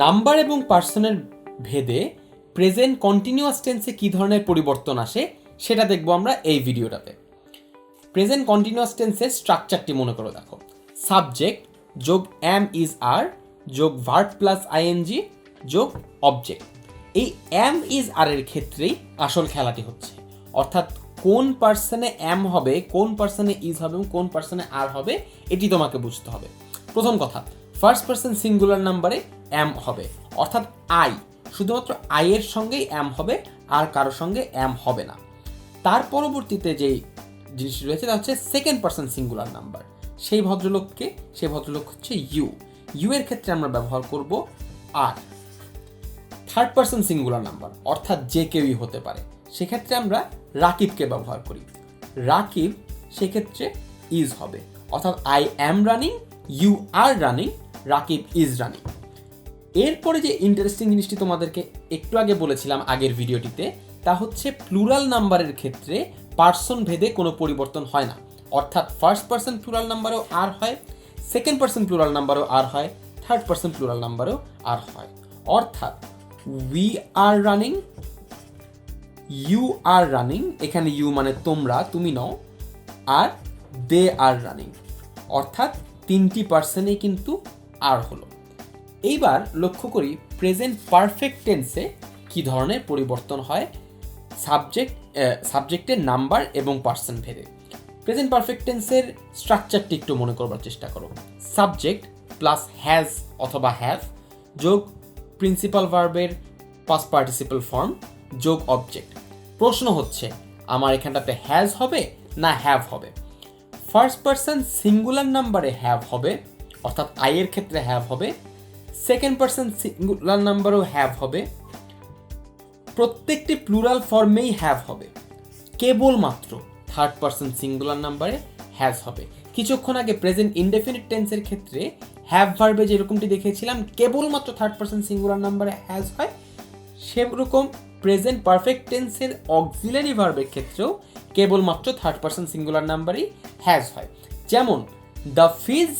Number এবং পার্সনের ভেদে প্রেজেন্ট কন্টিনিউয়াস টেন্সে কী ধরনের পরিবর্তন আসে, সেটা দেখব আমরা এই ভিডিওটাতে। প্রেজেন্ট কন্টিনিউয়াস টেন্সের স্ট্রাকচারটি মনে করে দেখো। সাবজেক্ট যোগ এম ইজ আর যোগ ভার্ব প্লাস আইএনজি যোগ অবজেক্ট এই এম ইজ আর এর ক্ষেত্রেই আসল খেলাটি হচ্ছে। অর্থাৎ কোন পার্সনে এম হবে, কোন পার্সনে ইজ হবে এবং কোন পার্সনে আর হবে, এটি তোমাকে বুঝতে হবে। প্রথম কথা ফার্স্ট পার্সন সিঙ্গুলার নাম্বারে এম হবে। অর্থাৎ আই শুধুমাত্র আই এর সঙ্গেই এম হবে, আর কারোর সঙ্গে এম হবে না। তার পরবর্তীতে যেই জিনিসটি রয়েছে, তা হচ্ছে সেকেন্ড পার্সন সিঙ্গুলার নাম্বার সেই ভদ্রলোককে, সেই ভদ্রলোক হচ্ছে ইউ ইউ এর ক্ষেত্রে আমরা ব্যবহার করব are third person singular number অর্থাৎ যে কেউই হতে পারে। সেক্ষেত্রে আমরা রাকিবকে ব্যবহার করি। রাকিব সেক্ষেত্রে ইজ হবে। অর্থাৎ I am running you are running Rakib is running. এরপরে যে ইন্টারেস্টিং জিনিসটি তোমাদেরকে একটু আগে বলেছিলাম আগের ভিডিওটিতে, তা হচ্ছে প্লুরাল নাম্বারের ক্ষেত্রে পার্সন ভেদে কোনো পরিবর্তন হয় না। অর্থাৎ ফার্স্ট পার্সন প্লুরাল নাম্বারেও আর হয় সেকেন্ড পার্সন প্লুরাল নাম্বারও আর হয় থার্ড পার্সন প্লুরাল নাম্বারও আর হয়। অর্থাৎ we are running you are running এখানে ইউ মানে তোমরা, তুমি নও, আর দে আর রানিং অর্থাৎ তিনটি পার্সনেই কিন্তু আর হলো। এইবার লক্ষ্য করি প্রেজেন্ট পারফেক্ট টেন্সে কি ধরনের পরিবর্তন হয়? সাবজেক্ট সাবজেক্টের নাম্বার এবং পার্সন ভেদে। প্রেজেন্ট পারফেক্ট টেন্সের স্ট্রাকচারটি একটু মনে করবার চেষ্টা করো। সাবজেক্ট প্লাস হ্যাজ অথবা হ্যাভ যোগ প্রিন্সিপাল ভার্বের পাস পার্টিসিপাল ফর্ম যোগ অবজেক্ট প্রশ্ন হচ্ছে, আমার এখানটাতে হ্যাজ হবে না হ্যাভ হবে? ফার্স্ট পার্সন সিঙ্গুলার নাম্বারে হ্যাভ হবে অর্থাৎ আই এর ক্ষেত্রে হ্যাভ হবে সেকেন্ড পার্সন সিঙ্গুলার নাম্বারও হ্যাভ হবে, প্রত্যেকটি প্লুরাল ফর্মেই হ্যাভ হবে, কেবলমাত্র থার্ড পার্সন সিঙ্গুলার নাম্বারে হ্যাজ হবে। কিছুক্ষণ আগে প্রেজেন্ট ইনডেফিনিট টেন্সের ক্ষেত্রে হ্যাভ ভার্বে যেরকমটি দেখিয়েছিলাম, কেবলমাত্র থার্ড পার্সন সিঙ্গুলার নাম্বারে হ্যাজ হয়, সেরকম প্রেজেন্ট পারফেক্ট টেন্সের অক্সিলারি ভার্বের ক্ষেত্রেও কেবলমাত্র থার্ড পার্সন সিঙ্গুলার নাম্বারই হ্যাজ হয়। যেমন the Fizz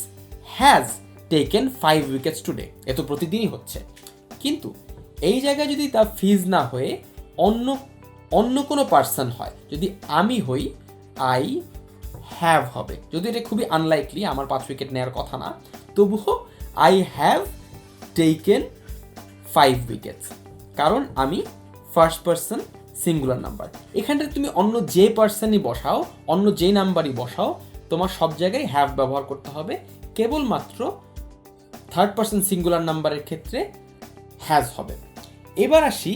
has taken five wickets today এ তো প্রতিদিনই হচ্ছে। কিন্তু এই জায়গায় যদি দ্য ফিজ না হয়ে অন্য অন্য কোনো পার্সন হয়, যদি আমি হই আই হ্যাভ হবে। যদি এটা খুবই আনলাইকলি আমার পাঁচ উইকেট নেওয়ার কথা না, তবুও I have taken five wickets কারণ আমি ফার্স্ট পার্সন সিঙ্গুলার নাম্বার এখানটায় তুমি অন্য যে পার্সনই বসাও, অন্য যে নাম্বারই বসাও তোমার সব জায়গায় হ্যাভ ব্যবহার করতে হবে। কেবলমাত্র থার্ড পার্সন সিঙ্গুলার নাম্বারের ক্ষেত্রে হ্যাজ হবে। এবার আসি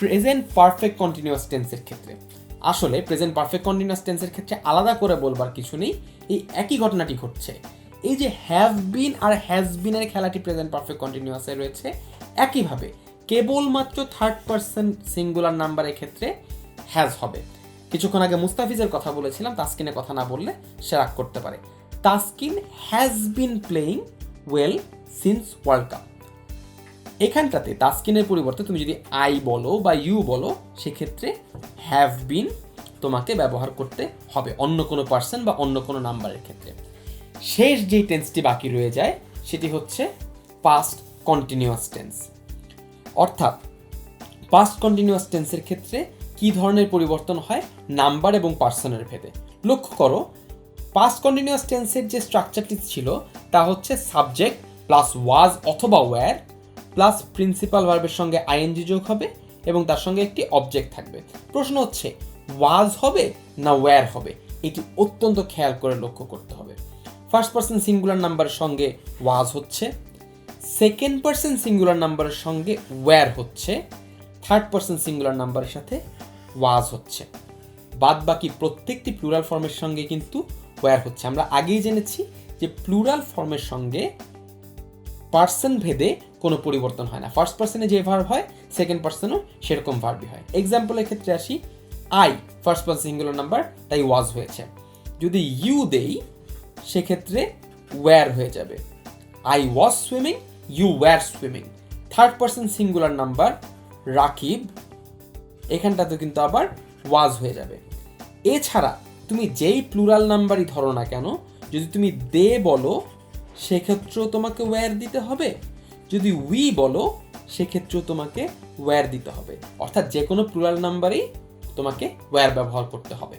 প্রেজেন্ট পারফেক্ট কন্টিনিউয়াস টেন্সের ক্ষেত্রে। আসলে প্রেজেন্ট পারফেক্ট কন্টিনিউয়াস টেন্সের ক্ষেত্রে আলাদা করে বলবার কিছু নেই, এই একই ঘটনাটি ঘটছে। এই যে হ্যাভ বিন আর হ্যাজ বিনের খেলাটি প্রেজেন্ট পারফেক্ট কন্টিনিউয়াসে রয়েছে, একইভাবে কেবলমাত্র থার্ড পার্সন সিঙ্গুলার নাম্বারের ক্ষেত্রে হ্যাজ হবে। কিছুক্ষণ আগে মুস্তাফিজের কথা বলেছিলাম, তাসকিনের কথা না বললে সে রাগ করতে পারে। Taskin has been playing well since world cup এখানটাতে তাস্কিনের পরিবর্তে তুমি যদি আই বলো বা ইউ বলো, সেক্ষেত্রে হ্যাভ বিন তোমাকে ব্যবহার করতে হবে অন্য কোনো পার্সন বা অন্য কোনো নাম্বারের ক্ষেত্রে। শেষ যেই টেন্সটি বাকি রয়ে যায়, সেটি হচ্ছে পাস্ট কন্টিনিউয়াস টেন্স অর্থাৎ পাস্ট কন্টিনিউয়াস টেন্সের ক্ষেত্রে কি ধরনের পরিবর্তন হয়? নাম্বার এবং পার্সনের ভেদে। লক্ষ্য করো পাস্ট কন্টিনিউয়াস টেন্সের যে স্ট্রাকচারটি ছিল, তা হচ্ছে সাবজেক্ট প্লাস ওয়াজ অথবা ওয়্যার প্লাস প্রিন্সিপাল ভার্বের সঙ্গে আইএনজি যোগ হবে এবং তার সঙ্গে একটি অবজেক্ট থাকবে। প্রশ্ন হচ্ছে ওয়াজ হবে না ওয়্যার হবে? এটি অত্যন্ত খেয়াল করে লক্ষ্য করতে হবে। ফার্স্ট পার্সন সিঙ্গুলার নাম্বারের সঙ্গে ওয়াজ হচ্ছে সেকেন্ড পার্সন সিঙ্গুলার নাম্বারের সঙ্গে ওয়্যার হচ্ছে থার্ড পার্সন সিঙ্গুলার নাম্বারের সাথে ওয়াজ হচ্ছে। বাদ বাকি প্রত্যেকটি প্লুরাল ফর্মের সঙ্গে কিন্তু ওয়্যার হচ্ছে। আমরা আগেই জেনেছি যে প্লুরাল ফর্মের সঙ্গে পার্সন ভেদে কোনো পরিবর্তন হয় না। ফার্স্ট পার্সনে যে ভার্ব হয় সেকেন্ড পার্সনও সেরকম ভার্বই হয়। এক্সাম্পলের ক্ষেত্রে আসি I first person singular number তাই ওয়াজ হয়েছে। যদি ইউ দেই, সেক্ষেত্রে ওয়্যার হয়ে যাবে। I was swimming you were swimming third person singular number Rakib এখানটাতে কিন্তু আবার ওয়াজ হয়ে যাবে। এছাড়া তুমি যেই প্লুরাল নাম্বারই ধরো না কেন, যদি তুমি দে বলো, সেক্ষেত্রেও তোমাকে ওয়্যার দিতে হবে। যদি উই বলো, সেক্ষেত্রেও তোমাকে ওয়্যার দিতে হবে। অর্থাৎ যে কোনো প্লুরাল নাম্বারেই তোমাকে ওয়্যার ব্যবহার করতে হবে।